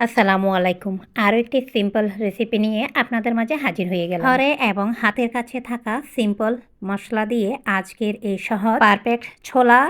আসসালামু আলাইকুম। আরও একটি সিম্পল রেসিপি নিয়ে আপনাদের মাঝে হাজির হয়ে গেল ঘরে এবং হাতের কাছে থাকা সিম্পল মশলা দিয়ে আজকের এই সহজ পারফেক্ট ছোলা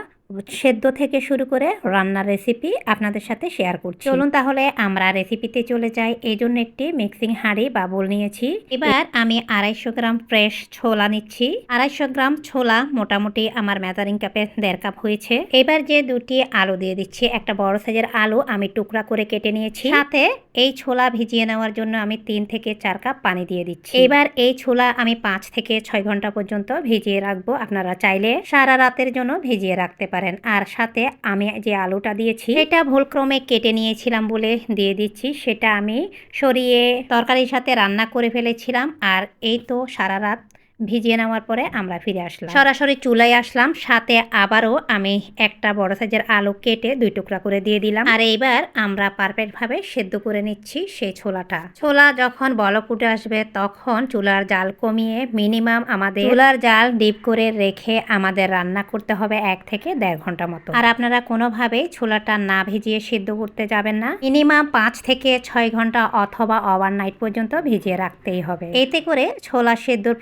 সেদ্ধ থেকে শুরু করে রান্নার রেসিপি আপনাদের সাথে শেয়ার করছি। চলুন তাহলে আমরা রেসিপিতে চলে যাই। এই জন্য একটি মিক্সিং হাঁড়ি বা বোল নিয়েছি। এবার আমি আড়াইশো গ্রাম ফ্রেশ ছোলা নিচ্ছি। আড়াইশো গ্রাম ছোলা মোটামুটি আমার মেজারিং কাপে দেড় কাপ হয়েছে। এবার যে দুটি আলু দিয়ে দিচ্ছি, একটা বড় সাইজের আলু আমি টুকরা করে কেটে নিয়েছি। সাথে এই ছোলা ভিজিয়ে নেওয়ার জন্য আমি তিন থেকে চার কাপ পানি দিয়ে দিচ্ছি। এবার এই ছোলা আমি পাঁচ থেকে ছয় ঘণ্টা পর্যন্ত ভিজিয়ে রাখব। আপনারা চাইলে সারা রাতের জন্য ভিজিয়ে রাখতে পারেন। আর সাথে আমি যে আলুটা দিয়েছি, সেটা ভুলক্রমে কেটে নিয়েছিলাম বলে দিয়ে দিচ্ছি। সেটা আমি সরিয়ে তরকারির সাথে রান্না করে ফেলেছিলাম। আর এই তো সারা রাত ভিজিয়ে নেওয়ার পরে আমরা ফিরে আসলাম। সরাসরি চুলায় আসলাম সাথে আবারও আমি একটা বড় সাইজের আলু কেটে দুই টুকরা করে দিয়ে দিলাম। আর এইবার আমরা পারফেক্ট ভাবে সেদ্ধ করে নিচ্ছি সেই ছোলাটা। ছোলা যখন বলক উঠে আসবে তখন চুলার জাল কমিয়ে মিনিমাম আমাদের চুলার জাল ডিপ করে রেখে আমাদের রান্না করতে হবে এক থেকে দেড় ঘণ্টা মতো। আর আপনারা কোনোভাবেই ছোলাটা না ভিজিয়ে সিদ্ধ করতে যাবেন না। মিনিমাম পাঁচ থেকে ছয় ঘণ্টা অথবা ওভারনাইট পর্যন্ত ভিজিয়ে রাখতেই হবে। এতে করে ছোলা সেদ্ধর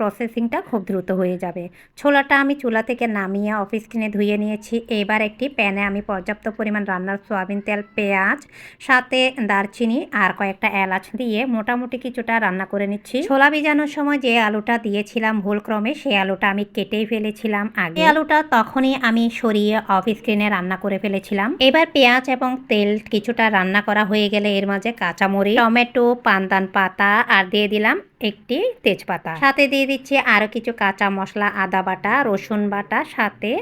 প্রসেসিংটা খুব দ্রুত হয়ে যাবে। ছোলাটা আমি চুলা থেকে নামিয়ে অফিস কিনে ধুয়ে নিয়েছি। এবার একটি প্যানে আমি পর্যাপ্ত পরিমাণ রান্নার সোয়াবিন তেল, পেঁয়াজ, সাথে দারচিনি আর কয়েকটা এলাচ দিয়ে মোটামুটি কিছুটা রান্না করে নিচ্ছি। ছোলা ভিজানোর সময় যে আলুটা দিয়েছিলাম ভুল ক্রমে সেই আলুটা আমি কেটেই ফেলেছিলাম আগে। আলুটা তখনই আমি সরিয়ে অফিস স্ক্রিনে রান্না করে ফেলেছিলাম। এবার পেঁয়াজ এবং তেল কিছুটা রান্না করা হয়ে গেলে এর মাঝে কাঁচামরিচ, টমেটো, পান্তান পাতা আর দিয়ে দিলাম একটি তেজপাতা। সাথে দিয়ে দিচ্ছি আরও কিছু কাঁচা মশলা আদা বাটা রসুন বাটা সাথে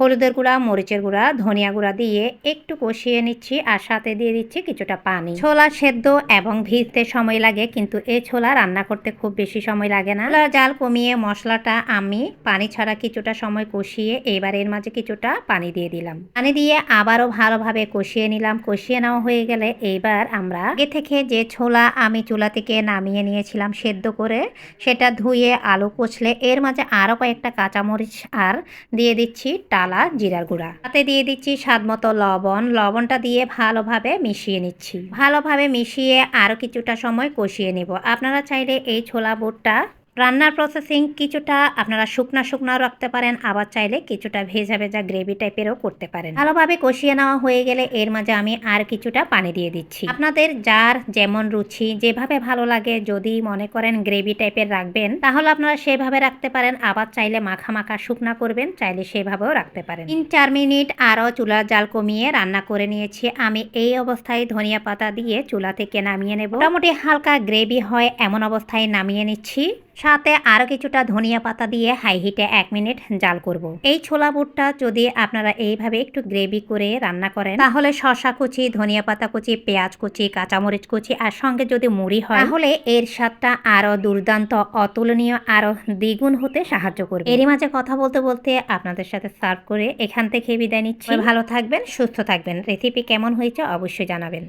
হলুদের গুঁড়া, মরিচের গুঁড়া, ধনিয়া গুঁড়া দিয়ে একটু কষিয়ে নিচ্ছি আর সাথে দিয়ে দিচ্ছি কিছুটা পানি। ছোলা সেদ্ধ এবং ভিজতে সময় লাগে, কিন্তু এই ছোলা রান্না করতে খুব বেশি সময় লাগে না। জাল কমিয়ে মশলাটা আমি পানি ছাড়া কিছুটা সময় কষিয়ে এবার এর মাঝে কিছুটা পানি দিয়ে দিলাম। পানি দিয়ে আবারও ভালোভাবে কষিয়ে নিলাম। কষিয়ে নেওয়া হয়ে গেলে এইবার আমরা আগে থেকে যে ছোলা আমি চুলা থেকে নামিয়ে নিয়েছিলাম সেদ্ধ করে, সেটা ধুয়ে আলু কচলে এর মাঝে আরও কয়েকটা কাঁচামরিচ আর দিয়ে দিচ্ছি টা টালা জিরার গুঁড়া। তাতে দিয়ে দিচ্ছি স্বাদ মতো লবণ। লবণটা দিয়ে ভালোভাবে মিশিয়ে নিচ্ছি। ভালোভাবে মিশিয়ে আরও কিছুটা সময় কষিয়ে নেব। আপনারা চাইলে এই ছোলা বুটটা রান্নার প্রসেসিং কিছুটা আপনারা শুকনা শুকনাও রাখতে পারেন, আবার চাইলে কিছুটা ভেজা ভেজা গ্রেভি টাইপেরও করতে পারেন। ভালোভাবে কষিয়ে নেওয়া হয়ে গেলে এর মাঝে আমি আর কিছুটা পানি দিয়ে দিচ্ছি। আপনাদের যার যেমন রুচি, যেভাবে ভালো লাগে, যদি মনে করেন গ্রেভি টাইপের রাখবেন, তাহলে আপনারা সেভাবে রাখতে পারেন, আবার চাইলে মাখা মাখা শুকনা করবেন, চাইলে সেভাবেও রাখতে পারেন। তিন চার মিনিট আরও চুলার জাল কমিয়ে রান্না করে নিয়েছি। আমি এই অবস্থায় ধনিয়া পাতা দিয়ে চুলা থেকে নামিয়ে নেব। মোটামুটি হালকা গ্রেভি হয়, এমন অবস্থায় নামিয়ে নিচ্ছি। সাথে আরও কিছুটা ধনিয়া পাতা দিয়ে হাই হিটে এক মিনিট জাল করব। এই ছোলা বুটটা যদি আপনারা এইভাবে একটু গ্রেভি করে রান্না করেন, তাহলে শশা কুচি, ধনিয়া পাতা কুচি, পেঁয়াজ কুচি, কাঁচামরিচ কুচি আর সঙ্গে যদি মুড়ি হয়, তাহলে এর স্বাদটা আরও দুর্দান্ত, অতুলনীয় আরও দ্বিগুণ হতে সাহায্য করবে। এরই মাঝে কথা বলতে বলতে আপনাদের সাথে সার্ভ করে এখান থেকে বিদায় নিচ্ছি। ভালো থাকবেন, সুস্থ থাকবেন। রেসিপি কেমন হয়েছে অবশ্যই জানাবেন।